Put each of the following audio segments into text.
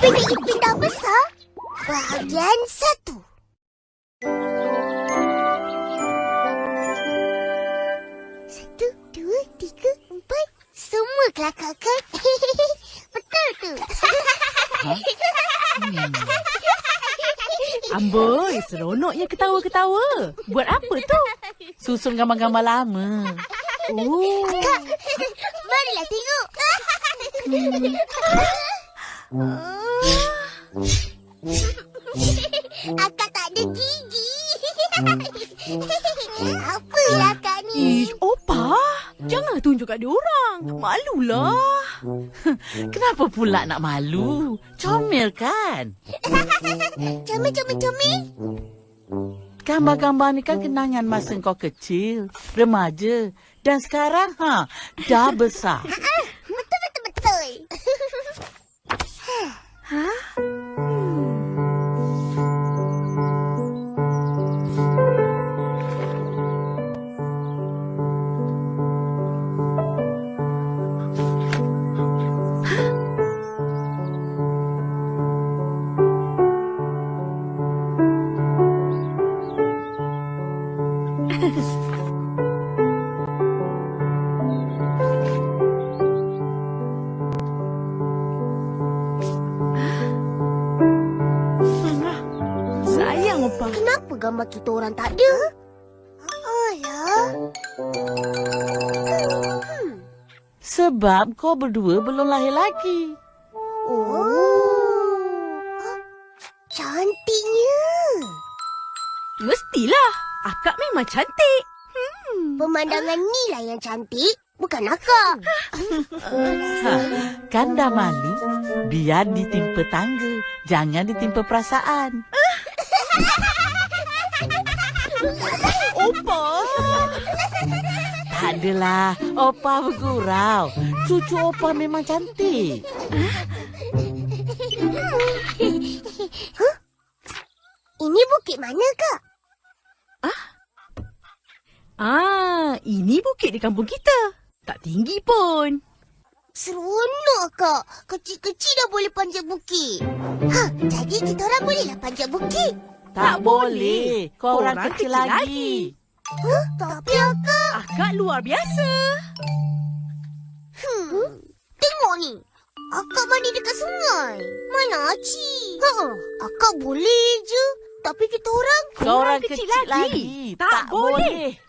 pindah, pindah besar. Bahagian satu. Satu, dua, tiga, empat. Semua kelakar kan? Betul tu. Hmm. Amboi, seronoknya ketawa-ketawa. Buat apa tu? Susun gambar-gambar lama. Oh. Kak, marilah tengok. Hmm. Akak tak ada gigi. Apalah akak ni? ish, opa. Janganlah tunjuk kat dia orang. Malulah. Kenapa pula nak malu? Comel kan? Comel, comel, comel. Gambar-gambar ni kan kenangan masa kau kecil, remaja. Dan sekarang, ha, dah besar. Sayang, opa. Kenapa gambar kita orang tak ada? Alah. Sebab kau berdua belum lahir lagi. Oh. Cantiknya. Mestilah. Akak memang cantik. Pemandangan ni lah yang cantik. Bukan akak. Ha, kan dah malu? Biar ditimpa tangga. Jangan ditimpa perasaan. Opa. Tak adalah. Opa bergurau. Cucu Opa memang cantik. Ini bukit mana, Kak? Ah, ini bukit di kampung kita. Tak tinggi pun. Seronok, Kak. Kecil-kecil dah boleh panjat bukit. Ha, jadi kita orang bolehlah panjat bukit. Tak, boleh. Kau orang, kecil, kecil lagi. lagi. Huh? Tapi akak... Akak luar biasa. Hmm. Tengok ni. Akak mandi dekat sungai. Mana Aci? Ha, akak boleh je. Tapi kita orang... Kau orang kecil, lagi. Tak boleh. Uh,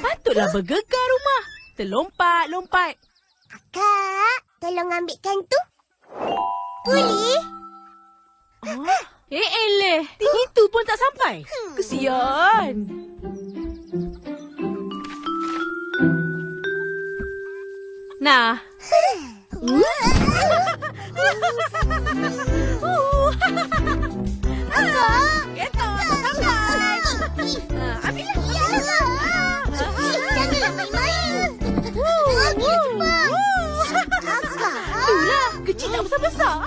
Patutlah bergegar rumah. Terlompat-lompat. Kak, tolong ambilkan tu. Boleh? Ah, eh, eleh. Itu pun tak sampai. Kesian. Nah, Kakak. Kereta tak sampai. Ah, ambillah. Janganlah main-main. Ambil cepat. Kakak. Itulah, kecil tak besar-besar.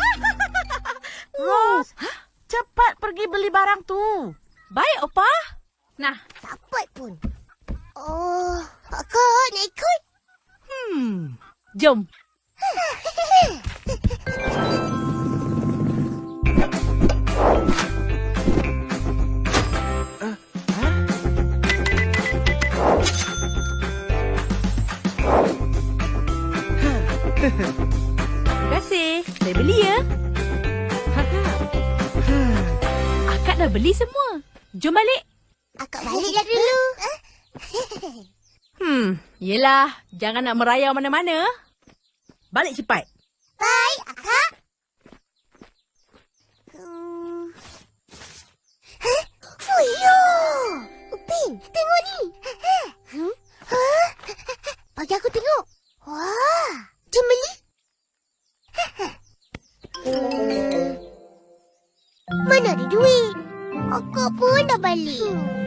Ros, cepat pergi beli barang tu. Baik, Opa. Nah, Dapat pun. Oh, kakak nak ikut? hmm. Jom. Terima kasih. Saya beli ya. Akak dah beli semua. Jom balik. Akak baliklah dulu. Hmm, yelah. Jangan nak merayau mana-mana. Balik cepat. Baik, akak. Hmm. Hah? Fuyo! Upin, tengok duit. Aku pun dah balik. Hmm.